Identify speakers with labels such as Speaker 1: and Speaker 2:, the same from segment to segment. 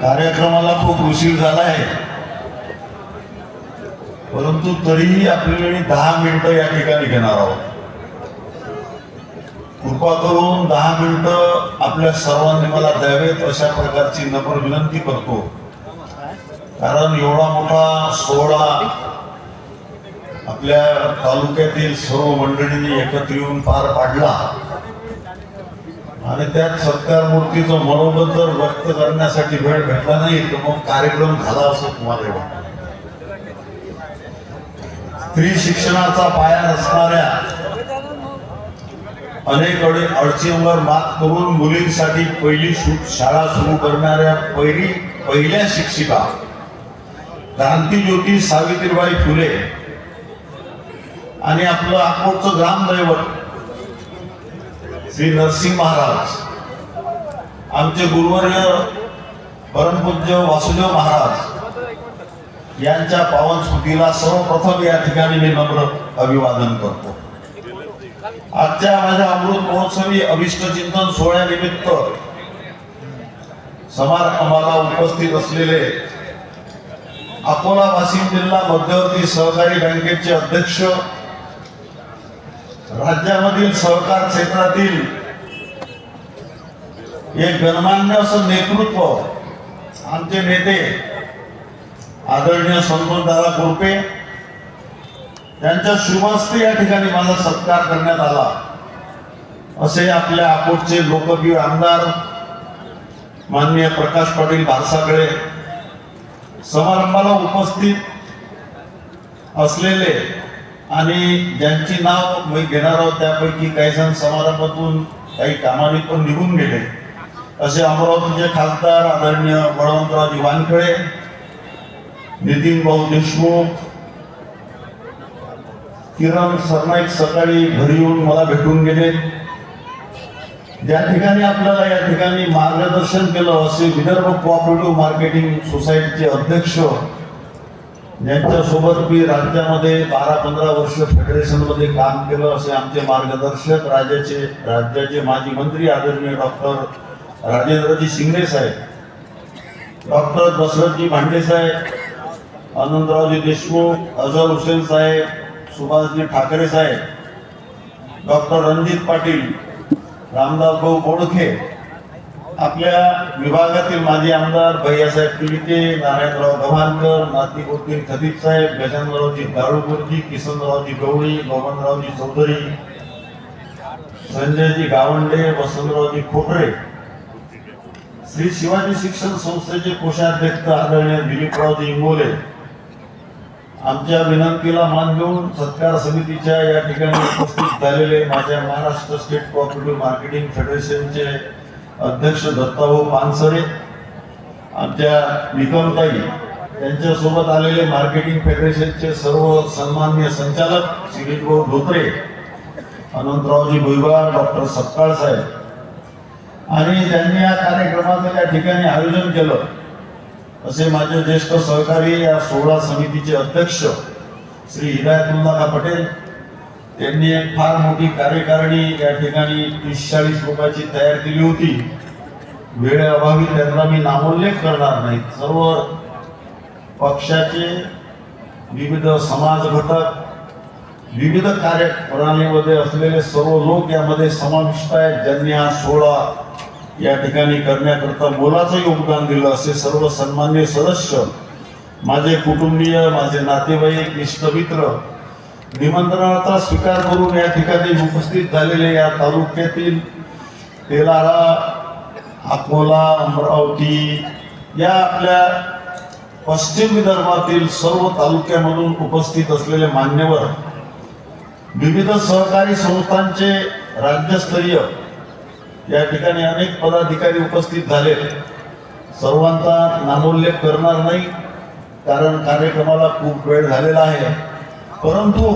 Speaker 1: कार्यक्रमाला खूप उशीर झाला आहे परंतु तरीही आपल्याला दहा मिनिटं या ठिकाणी घेणार आहोत. कृपा करून दहा मिनिटं आपल्या सर्वांनी मला द्यावेत अशा प्रकारची नम्र विनंती करतो. कारण एवढा मोठा सोहळा आपल्या तालुक्यातील सर्व मंडळींनी एकत्र येऊन पार पाडला. आणि त्यात सत्कार मूर्तीचं मनोबल जर व्यक्त करण्यासाठी वेळ भेटला नाही तर मग कार्यक्रम झाला असं तुम्हाला वाटत? स्त्री शिक्षणाचा पाया नसणाऱ्या अनेक अडचणींवर मात करून मुलींसाठी पहिली शाळा सुरू करणाऱ्या पहिली पहिल्या शिक्षिका क्रांतीज्योती सावित्रीबाई फुले आणि आपलं अकोटचं ग्रामदैवत श्री नरसिंह महाराज. आमचे गुरुवर्य परमपूज्य वासुदेव महाराज यांच्या पावन स्मृतीला सर्वप्रथम या ठिकाणी मी नम्र अभिवादन करतो. आजच्या माझ्या अमृत महोत्सवी अभिष्ट चिंतन सोहळ्यानिमित्त समारंभाला उपस्थित असलेले अकोला वाशिम जिल्हा मध्यवर्ती सहकारी बँकेचे अध्यक्ष राज्यामधील सहकार क्षेत्रातील एक गणमान्य असं नेतृत्व आमचे नेते आदरणीय संतोषदादा कोरपे त्यांच्या शुभास्ते या ठिकाणी माझा सत्कार करण्यात आला. असे आपल्या अकोटचे लोकप्रिय आमदार माननीय प्रकाश पाटील भारसाकडे समारंभाला उपस्थित असलेले आणि ज्यांची नाव मी घेणार आहोत त्यापैकी काही जण समारंभातून काही कामाने पण निघून गेले. असे अमरावतीचे खासदार आदरणीय बळवंतराव वानखळे नितीन भाऊ देशमुख किरण सरनाईक सकाळी घरी येऊन मला भेटून गेले. ज्या ठिकाणी आपल्याला या ठिकाणी मार्गदर्शन केलं असे विदर्भ कोऑपरेटिव्ह मार्केटिंग सोसायटीचे अध्यक्ष यांच्यासोबत मी राज्यामध्ये बारा पंधरा वर्ष फेडरेशनमध्ये काम केलं असे आमचे मार्गदर्शक राज्याचे राज्याचे माजी मंत्री आदरणीय doctor Rajendraji Shingne saheb doctor Dasharathji Bhande saheb Anandraoji Deshmukh Azhar Hussain saheb Subhashji Thackeray saheb doctor Ranjit Patil Ramdas Bhau Bodkhe आपल्या विभागातील माजी आमदार भैयासाहेब पिलिके नारायणराव गव्हाणकर नातीबुद्दीन खदीप साहेब गजानरावजी दारुगुरजी किसनरावजी गवळी गोवनरावजी चौधरी संजयजी गावंडे वसंतरावजी खोपरे श्री शिवाजी शिक्षण संस्थेचे कोषाध्यक्ष आदरणीय दिलीपरावजी इंगोले आमच्या विनंतीला मान देऊन सत्कार समितीच्या या ठिकाणी उपस्थित झालेले माझ्या महाराष्ट्र स्टेट कॉपरेटिव्ह मार्केटिंग फेडरेशनचे अध्यक्ष दत्ताभाऊ पानसरे आमच्या निकमताई त्यांच्यासोबत आलेले मार्केटिंग फेडरेशनचे सर्व सन्मान्य संचालक श्रीभाऊ धोत्रे अनंतरावजी भुईबाळ डॉक्टर सत्काळसाहेब आणि त्यांनी या कार्यक्रमाचं या ठिकाणी आयोजन केलं. असे माझे ज्येष्ठ सहकारी या सोहळा समितीचे अध्यक्ष श्री हिदायतुल्ला पटेल त्यांनी एक फार मोठी कार्यकारिणी या ठिकाणी तीस चाळीस लोकांची तयार केली होती. वेळेअभावी त्यांना मी नामोल्लेख करणार नाही. सर्व पक्षाचे विविध समाज घटक विविध कार्यप्रणालीमध्ये असलेले सर्व लोक यामध्ये समाविष्ट आहेत. ज्यांनी हा सोहळा या ठिकाणी करण्याकरता मोलाचं योगदान दिलं असे सर्व सन्मान्य सदस्य माझे कुटुंबीय माझे नातेवाईक इष्टमित्र निमंत्रणाचा स्वीकार करून या ठिकाणी उपस्थित झालेले या तालुक्यातील तेलारा अकोला अमरावती या आपल्या पश्चिम विदर्भातील सर्व तालुक्यामधून उपस्थित असलेले मान्यवर विविध सहकारी संस्थांचे राज्यस्तरीय या ठिकाणी अनेक पदाधिकारी उपस्थित झाले सर्वांचा नामोल्लेख करणार नाही कारण कार्यक्रमाला खूप वेळ झालेला आहे. परंतु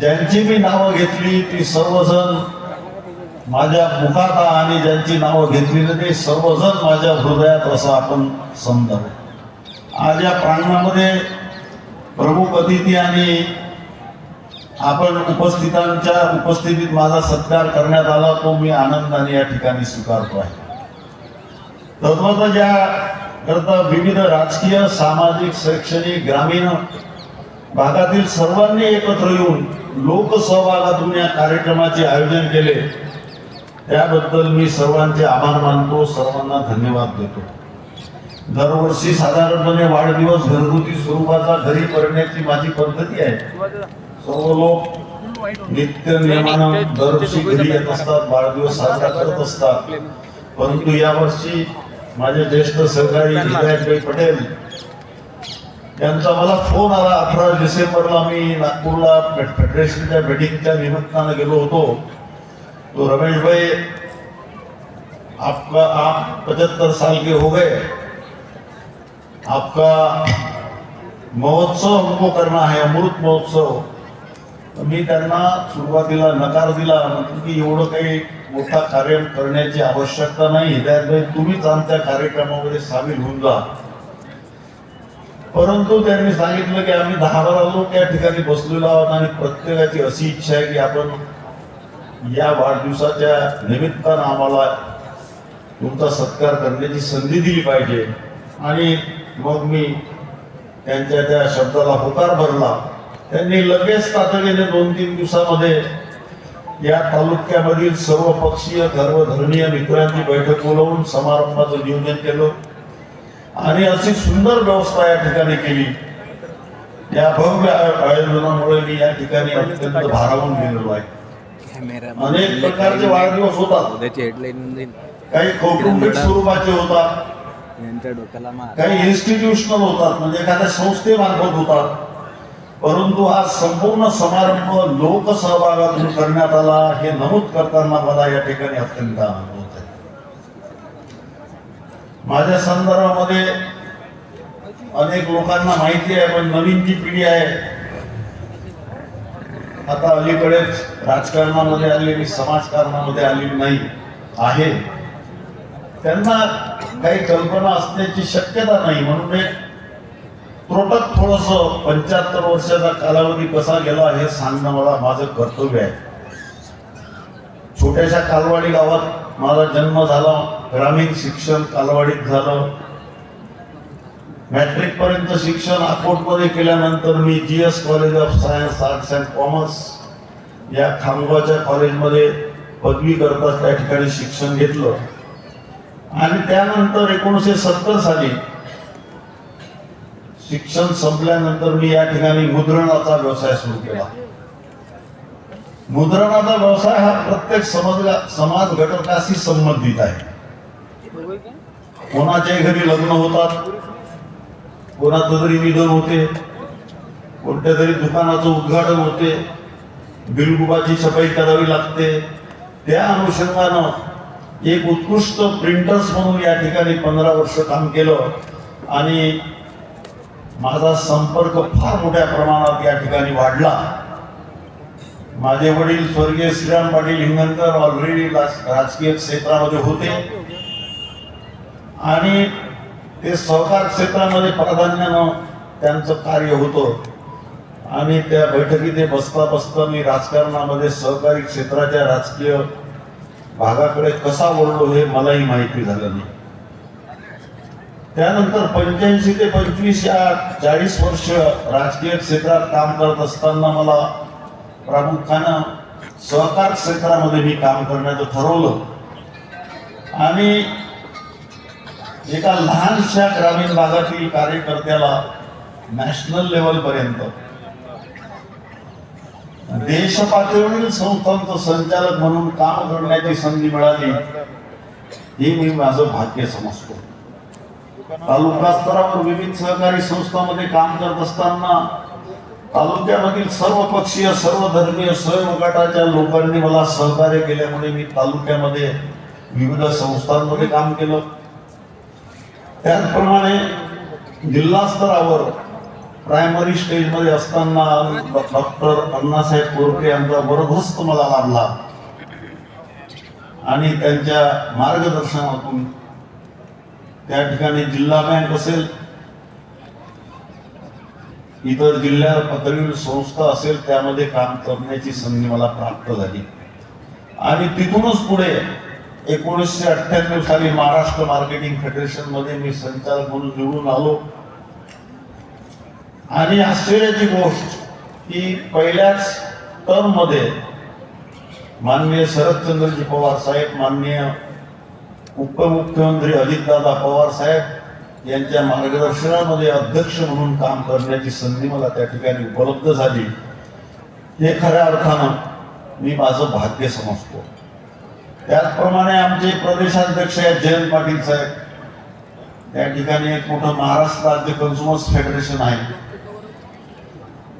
Speaker 1: ज्यांची मी नावं घेतली ती सर्वजण माझ्या मुखात आणि ज्यांची नावं घेतली ना ते सर्वजण माझ्या हृदयात असं आपण समजावं. आज या प्रांगणामध्ये प्रमुख अतिथी आणि आपण उपस्थितांच्या उपस्थितीत माझा सत्कार करण्यात आला तो मी आनंदाने या ठिकाणी स्वीकारतो आहे. तद्वत ज्या करता विविध राजकीय सामाजिक शैक्षणिक ग्रामीण भागातील सर्वांनी एकत्र येऊन लोकसहभागातून या कार्यक्रमाचे आयोजन केले. त्याबद्दल मी सर्वांचे आभार मानतो सर्वांना धन्यवाद देतो. दरवर्षी साधारणपणे वाढदिवस घरगुती स्वरूपाचा घरी करण्याची माझी पद्धती आहे. सर्व लोक नित्य नियमानं दरवर्षी घरी येत असतात वाढदिवस साजरा करत असतात. परंतु यावर्षी माझे ज्येष्ठ सहकारी हिदायतभाई पटेल यांचा मला फोन आला अठरा डिसेंबरला मी नागपूरला फेडरेशनच्या मीटिंगच्या निमित्तानं गेलो होतो. तो रमेश भाई आपका आप पचहत्तर साल के हो गए. आपका महोत्सव हमको करना है अमृत महोत्सव. मी त्यांना सुरुवातीला नकार दिला. म्हटलं की एवढं काही मोठा कार्य करण्याची आवश्यकता नाही. हिदायतभाई तुम्हीच आमच्या कार्यक्रमामध्ये सामील होऊन जा. परंतु त्यांनी सांगितलं की आम्ही दहा बारा लोक या ठिकाणी बसलेलो आहोत आणि प्रत्येकाची अशी इच्छा आहे की आपण या वाढदिवसाच्या निमित्तानं आम्हाला तुमचा सत्कार करण्याची संधी दिली पाहिजे. आणि मग मी त्यांच्या त्या शब्दाला होकार भरला. त्यांनी लगेच तातडीने दोन तीन दिवसामध्ये या तालुक्यामधील सर्व पक्षीय धर्मधर्मीय मित्रांची बैठक बोलवून समारंभाचं नियोजन केलं. आणि अशी सुंदर व्यवस्था या ठिकाणी केली. या भव्य आय- आयोजनामुळे मी या ठिकाणी अत्यंत भारावून गेलेलो आहे. अनेक प्रकारचे वाढदिवस होतात.
Speaker 2: देईन
Speaker 1: काही कौटुंबिक स्वरूपाचे होतात. काही इन्स्टिट्यूशनल होतात. म्हणजे एखाद्या संस्थेमार्फत होतात. परंतु हा संपूर्ण समारंभ लोकसहभागातून करण्यात आला. हे नमूद करताना मला या ठिकाणी अत्यंत आनंद माझ्या संदर्भामध्ये अनेक लोकांना माहिती आहे पण नवीन जी पिढी आहे आता अलीकडेच राजकारणामध्ये आलेली समाजकारणामध्ये आलेली नाही आहे. त्यांना काही कल्पना असण्याची शक्यता नाही म्हणून एक त्रोटक थोडस पंच्याहत्तर वर्षाचा कालावधी कसा गेला हे सांगणं मला माझं कर्तव्य आहे. छोट्याशा कालवाडी गावात माझा जन्म झाला. ग्रामीण शिक्षण कालवाडीत झालं. मॅट्रिक पर्यंत शिक्षण अकोटमध्ये केल्यानंतर मी G S college of science arts and commerce या खामगावच्या कॉलेजमध्ये पदवी करता त्या ठिकाणी शिक्षण घेतलं. आणि त्यानंतर एकोणीसशे सत्तर साली शिक्षण संपल्यानंतर मी या ठिकाणी मुद्रणाचा व्यवसाय सुरू केला. मुद्रणाचा व्यवसाय हा प्रत्येक समाजला समाज घटकाशी संबंधित आहे. कोणाच्याही घरी लग्न होतात कोणाचं तरी निधन होते कोणत्या तरी दुकानाचं उद्घाटन होते बिलगुबाची छपाई करावी लागते त्या अनुषंगानं एक उत्कृष्ट प्रिंटर्स म्हणून या ठिकाणी पंधरा वर्ष काम केलं आणि माझा संपर्क फार मोठ्या प्रमाणात या ठिकाणी वाढला. माझे वडील स्वर्गीय श्रीराम पाटील हिंगणकर ऑलरेडी राजकीय क्षेत्रामध्ये होते. आणि ते सहकार क्षेत्रामध्ये प्राधान्यानं त्यांचं कार्य होतं. आणि त्या बैठकीत बसता बसता मी राजकारणामध्ये सहकारी क्षेत्राच्या राजकीय भागाकडे कसा वळलो हे मलाही माहिती झालं नाही. त्यानंतर पंच्याऐंशी ते पंचवीस या चाळीस वर्ष राजकीय क्षेत्रात काम करत असताना मला प्रामुख्यानं सहकार क्षेत्रामध्ये मी काम करण्याचं ठरवलं. आणि एका लहानशा ग्रामीण भागातील कार्यकर्त्याला नॅशनल लेवल पर्यंत देश पातळीवरील संस्थांचं संचालक म्हणून काम करण्याची संधी मिळाली हे मी माझं भाग्य समजतो. तालुका स्तरावर विविध सहकारी संस्थांमध्ये काम करत असताना तालुक्यामधील सर्व पक्षीय सर्व धर्मीय सर्व गटाच्या लोकांनी मला सहकार्य केल्यामुळे मी तालुक्यामध्ये विविध संस्थांमध्ये काम केलं. त्याचप्रमाणे जिल्हा स्तरावर प्रायमरी स्टेजमध्ये असताना डॉक्टर अण्णासाहेब कोरके यांचा वरदहस्त मला लाभला आणि त्यांच्या मार्गदर्शनातून त्या ठिकाणी जिल्हा बँक असेल इतर जिल्हा पातळीवर संस्था असेल त्यामध्ये काम करण्याची संधी मला प्राप्त झाली. आणि तिथूनच पुढे एकोणीसशे अठ्ठ्याण्णव साली महाराष्ट्र मार्केटिंग फेडरेशनमध्ये मी संचालक म्हणून निवडून आलो. आणि आश्चर्याची गोष्ट की पहिल्याच टर्ममध्ये माननीय शरदचंद्रजी पवार साहेब माननीय उपमुख्यमंत्री अजितदादा पवार साहेब यांच्या मार्गदर्शनामध्ये अध्यक्ष म्हणून काम करण्याची संधी मला त्या ठिकाणी उपलब्ध झाली. हे खऱ्या अर्थानं मी माझं भाग्य समजतो. त्याचप्रमाणे आमचे प्रदेशाध्यक्ष आहेत जयंत पाटील साहेब. त्या ठिकाणी एक मोठं महाराष्ट्र राज्य कन्झ्युमर्स फेडरेशन आहे.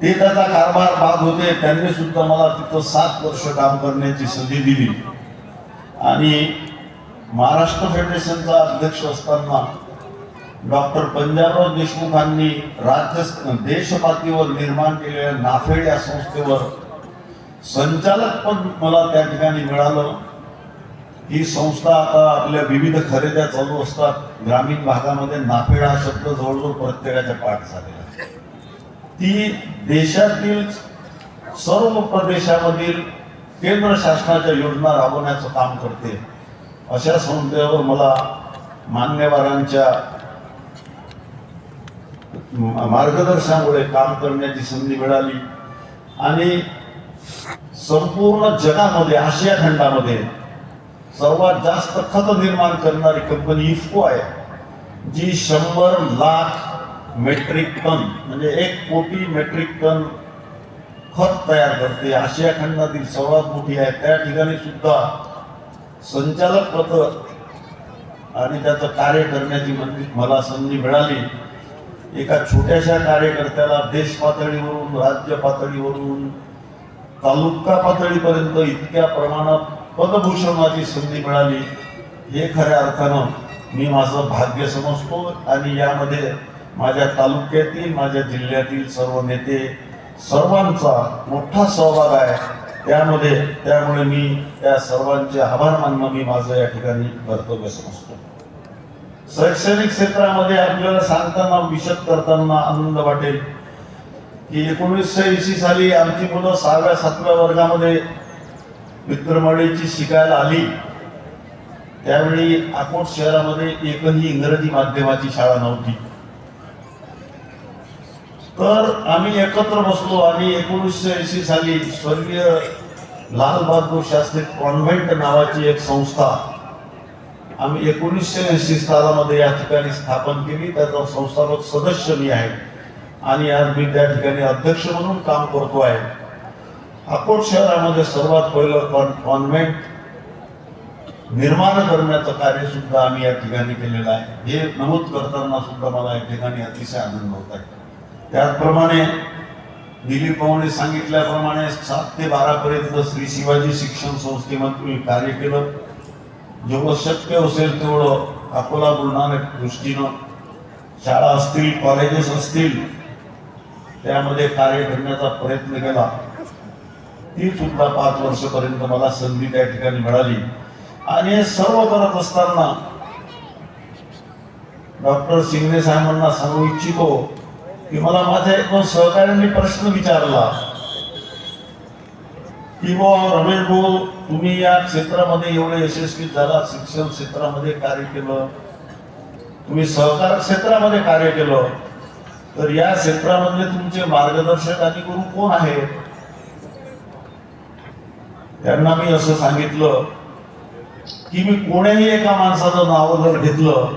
Speaker 1: ते त्याचा कारभार बाद होते त्यांनी सुद्धा मला तिथं सात वर्ष काम करण्याची संधी दिली. आणि महाराष्ट्र फेडरेशनचा अध्यक्ष असताना डॉक्टर पंजाबराव देशमुखांनी राज्य देशपातीवर निर्माण केलेल्या नाफेड या संस्थेवर संचालक पण मला त्या ठिकाणी मिळालं. ही संस्था आता आपल्या विविध खरेद्या चालू असतात. ग्रामीण भागामध्ये नाफेड हा शब्द जवळजवळ प्रत्येकाच्या पाठ झालेला आहे. ती देशातील सर्व प्रदेशामधील केंद्र शासनाच्या योजना राबवण्याचं काम करते. अशा संस्थेवर मला मान्यवरांच्या मार्गदर्शनामुळे काम करण्याची संधी मिळाली. आणि संपूर्ण जगामध्ये आशिया खंडामध्ये सर्वात जास्त खत निर्माण करणारी कंपनी इफ्को आहे जी शंभर लाख मेट्रिक टन म्हणजे एक कोटी मेट्रिक टन खत तयार करते. आशिया खंडातील सर्वात मोठी आहे. त्या ठिकाणी सुद्धा संचालक पद आणि त्याचं कार्य करण्याची मला संधी मिळाली. एका छोट्याशा कार्यकर्त्याला देश पातळीवरून राज्य पातळीवरून तालुका पातळीपर्यंत इतक्या प्रमाणात पदभूषणाची संधी मिळाली. हे खऱ्या अर्थानं मी माझं भाग्य समजतो आणि यामध्ये माझ्या तालुक्यातील माझ्या जिल्ह्यातील सर्व नेते सर्वांचा मोठा सहभाग आहे. त्यामध्ये त्यामुळे मी त्या सर्वांचे आभार मानणं मी माझं या ठिकाणी कर्तव्य समजतो. शैक्षणिक क्षेत्रामध्ये आपल्याला सांगताना विशद करताना आनंद वाटेल. की एकोणीसशे ऐंशी साली आमची मुलं सहाव्या सातव्या वर्गामध्ये मित्रमंडळीची शिकायला आली. त्यावेळी अकोट शहरामध्ये एकही इंग्रजी माध्यमाची शाळा नव्हती. तर आम्ही एकत्र बसलो आणि एकोणीसशे ऐंशी साली स्वर्गीय लाल बहादूर शास्त्री कॉन्व्हेंट नावाची एक संस्था आम्ही एकोणीसशे ऐंशी सालामध्ये या ठिकाणी स्थापन केली. त्याचा संस्थापक सदस्य मी आहे. आणि आज मी त्या ठिकाणी अध्यक्ष म्हणून काम करतो आहे. अकोट शहरामध्ये सर्वात पहिलं कॉन कॉन्व्हेंट निर्माण करण्याचं कार्य सुद्धा आम्ही या ठिकाणी केलेलं आहे. हे नमूद करताना सुद्धा मला या ठिकाणी अतिशय आनंद होत आहे. त्याचप्रमाणे दिलीप पवाने सांगितल्याप्रमाणे सात ते बारा पर्यंत श्री शिवाजी शिक्षण संस्थेमध्ये मी कार्य केलं. जेवढं शक्य असेल तेवढं अकोला बुलढाणा दृष्टीनं शाळा असतील कॉलेजेस असतील त्यामध्ये कार्य करण्याचा प्रयत्न केला. ती सुद्धा पाच वर्षपर्यंत मला संधी त्या ठिकाणी मिळाली. आणि हे सर्व करत असताना डॉक्टर शिंगणे साहेबांना सांगू इच्छितो की मला माझ्या एक सहकार्याने प्रश्न विचारला. की बुवा रमेश भाऊ तुम्ही या क्षेत्रामध्ये एवढे यशस्वी झाला शिक्षण क्षेत्रामध्ये कार्य केलं. तुम्ही सहकार क्षेत्रामध्ये कार्य केलं. तर या क्षेत्रामध्ये तुमचे मार्गदर्शक आणि गुरु कोण आहेत? त्यांना मी असं सांगितलं की मी कोण्याही एका माणसाचं नाव जर घेतलं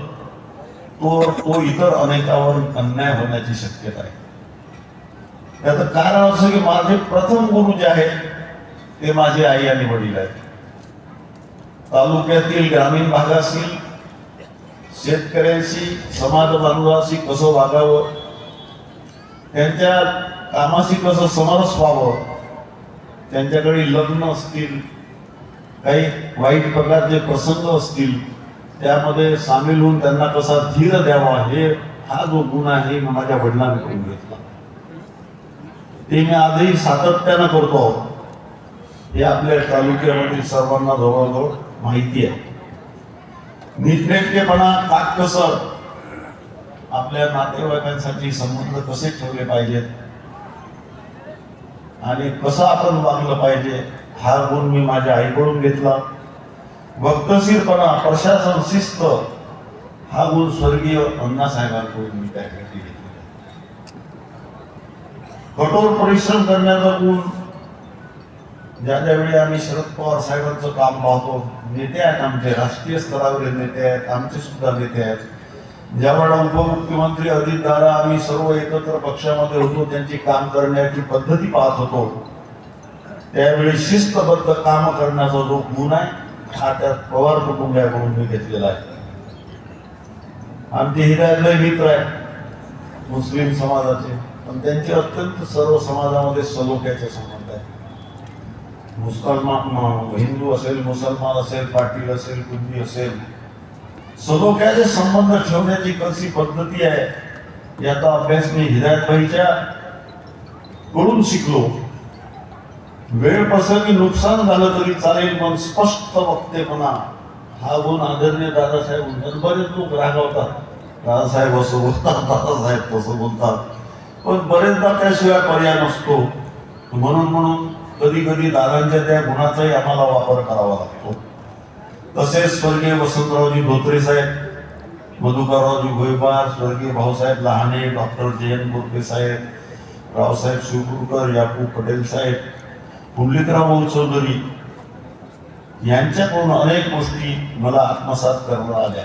Speaker 1: तो तो इतर अनेकावर अन्याय होण्याची शक्यता आहे. त्याचं कारण असं की माझे प्रथम गुरु जे आहेत ते माझे आई आणि वडील आहेत. तालुक्यातील ग्रामीण भागाशी शेतकऱ्यांशी समाज बांधवाशी कसं वागावं त्यांच्या कामाशी कसं समरस व्हावं त्यांच्याकडे लग्न असतील काही वाईट प्रकारचे प्रसंग असतील त्यामध्ये सामील होऊन त्यांना कसा धीर द्यावा हे हा जो गुण आहे मी माझ्या वडिलांनी करून घेतला. ते मी आजही सातत्यानं करतो आहोत. हे आपल्या तालुक्यामधील सर्वांना जवळजवळ माहिती आहे. नीटनेटकेपणा कसं आपल्या नातेवाईकांसाठी संबंध कसे ठेवले पाहिजेत? आणि कसं आपण वागलं पाहिजे हा गुण मी माझ्या आईकडून घेतला. वक्तशीरपणा प्रशासन शिस्त हा गुण स्वर्गीय अण्णासाहेबांकडून मी त्या ठिकाणी कठोर परिश्रम करण्याचा गुण ज्या ज्यावेळी आम्ही शरद पवार साहेबांचं काम पाहतो नेते आहेत आमचे राष्ट्रीय स्तरावरील नेते आहेत आमचे सुद्धा नेते आहेत. ज्यावेळेला उपमुख्यमंत्री अजित आम्ही सर्व एकत्र पक्षामध्ये होतो त्यांची काम करण्याची पद्धती पाहत होतो. त्यावेळी शिस्तबद्ध काम करण्याचा जो गुण आहे हा त्या पवार कुटुंबियाकडून मी घेतलेला आहे. आमचे हिरायतले मित्र आहेत मुस्लिम समाजाचे पण त्यांचे अत्यंत सर्व समाजामध्ये सलोख्याचे संबंध आहे मुसलमान हिंदू असेल मुसलमान असेल पाटील असेल कुंभी असेल. सलोख्याचे संबंध ठेवण्याची कशी पद्धती आहे याचा अभ्यास मी हिदायतभाईच्या कडून शिकलो. वेळ प्रसंगी नुकसान झालं तरी चालेल पण स्पष्ट वक्तेपणा. हा गुण आदरणीय दादासाहेब म्हणतात बरेच लोक रागवतात. दादासाहेब असं बोलतात दादासाहेब तसं बोलतात. पण बरेचदा त्याशिवाय पर्याय नसतो. म्हणून म्हणून कधी कधी दादांच्या त्या गुणाचाही आम्हाला वापर करावा लागतो. तसेच स्वर्गीय वसंतरावजी धोत्रे साहेब मधुकररावजी भोईबार स्वर्गीय भाऊसाहेब लहाने डॉक्टर जयंत बोरके साहेब रावसाहेब शिवकुरकर याकूब पटेल साहेब पुंडलिकराव भाऊ चौधरी यांच्याकडून अनेक गोष्टी मला आत्मसात करण्यात आल्या.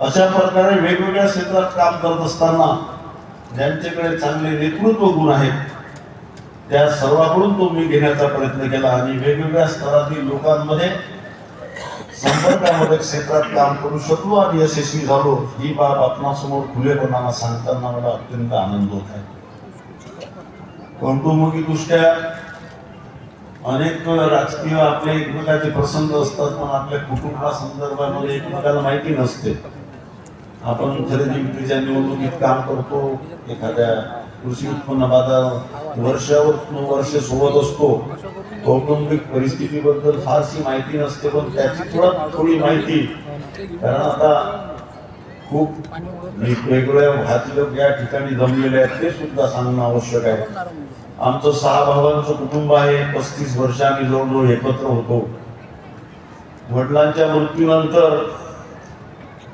Speaker 1: अशा प्रकारे वेगवेगळ्या क्षेत्रात काम करत असताना ज्यांच्याकडे चांगले नेतृत्व गुण आहेत त्या सर्वांकडून तो मी घेण्याचा प्रयत्न केला आणि वेगवेगळ्या स्तरातील लोकांमध्ये संपर्कामध्ये क्षेत्रात काम करू शकलो आणि यशस्वी झालो ही बाब आपणासमोर खुलेपणाला सांगताना मला अत्यंत आनंद होत आहे. कौटुंबिक दृष्ट्या अनेक राजकीय आपले एकमेकाचे प्रसंग असतात पण आपल्या कुटुंबा संदर्भामध्ये एकमेकाला माहिती नसते. आपण खरेदी विक्रीच्या निवडणुकीत काम करतो एखाद्या कृषी उत्पन्न बाजार वर्षावर वर्ष सोबत असतो. कौटुंबिक परिस्थितीबद्दल फारशी माहिती नसते पण त्याची थोडा थोडी माहिती. कारण आता खूप वेगवेगळ्या भाजी लोक या ठिकाणी जमलेले आहेत ते सुद्धा सांगणं आवश्यक आहे. आमचं सहा भावांचं कुटुंब आहे पस्तीस वर्ष आम्ही जवळजवळ एकत्र होतो. वडिलांच्या मृत्यूनंतर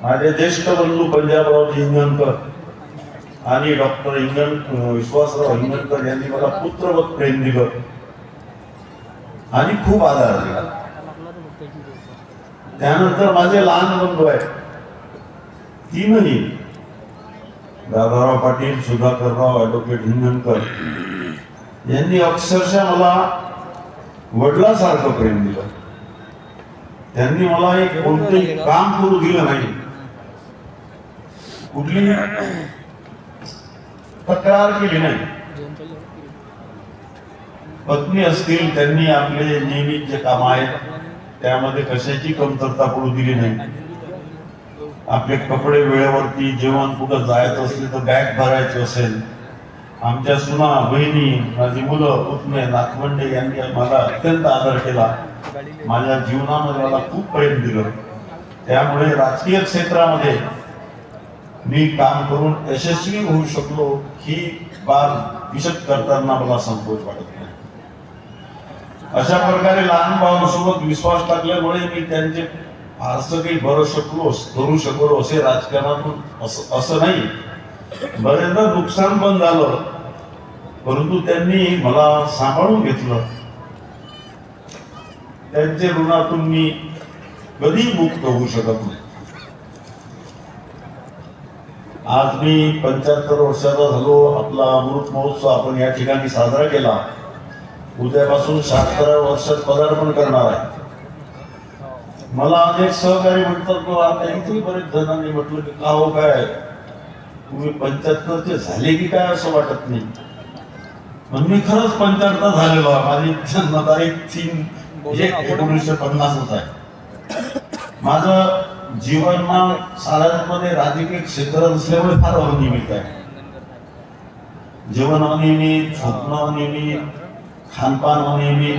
Speaker 1: माझे ज्येष्ठ बंधू पंजाबराव हिंगणकर आणि डॉक्टर इंगण विश्वासराव हिंगणकर यांनी मला पुत्रवत प्रेम दिलं. आणि खूप आधार दिला. त्यानंतर माझे लहान बंधू आहेत. तीनही. दादाराव पाटील सुधाकरराव ॲडव्होकेट हिंगणकर. यांनी अक्षरशः मला वडिलासारखं प्रेम दिलं. त्यांनी मला एक कोणतंही काम करू दिलं नाही. कुठली तक्रार केली नाही. पत्नी असतील त्यांनी आपले नियमित जे काम आहेत त्यामध्ये कशाची कमतरता पडू दिली नाही. आपले कपडे वेळेवरती जेवण कुठं जायचं असेल तर बॅग भरायची असेल. आमच्या सुना बहिणी माझी मुलं पुतणे नातवंडे यांनी मला अत्यंत आदर केला. माझ्या जीवनामध्ये मला खूप प्रेम दिलं. त्यामुळे राजकीय क्षेत्रामध्ये मी काम करून यशस्वी होऊ शकलो ही बाब विशद करताना मला संकोच वाटत नाही. अशा प्रकारे लहान भावांसोबत विश्वास टाकल्यामुळे मी त्यांचे फारसं काही भरू शकलो करू शकलो असे राजकारणातून असं असं नाही. बरेचदा नुकसान पण झालं परंतु त्यांनी मला सांभाळून घेतलं. त्यांच्या ऋणातून मी कधी मुक्त होऊ शकत नाही. आज मी पंच्याहत्तर वर्षाचा झालो. आपला अमृत महोत्सव आपण या ठिकाणी साजरा केला. उद्यापासून शहात्तराव्या वर्षात पदार्पण करणार आहे. मला अनेक सहकारी म्हणतात "तो आता बरेच जणांनी म्हटलं की का हो काय तुम्ही पंच्याहत्तरचे झाले की काय असं वाटत नाही. पण मी खरंच पंच्याहत्तर झालेलो आहे माझी जन्मतारीख तीन एकोणीसशे पन्नासच आहे. माझं जीवनमान साधारणपणे राजकीय क्षेत्र नसल्यामुळे फार अनियमित आहे. जेवण अनियमित स्वप्न अनियमित खानपान अनियमित.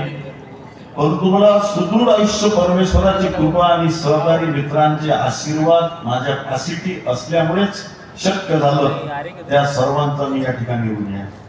Speaker 1: परंतु मला सुदृढ आयुष्य परमेश्वराची कृपा आणि सहकारी मित्रांचे आशीर्वाद माझ्या पासिटी असल्यामुळेच शक्य झालं. त्या सर्वांचा मी या ठिकाणी ऋणी आहे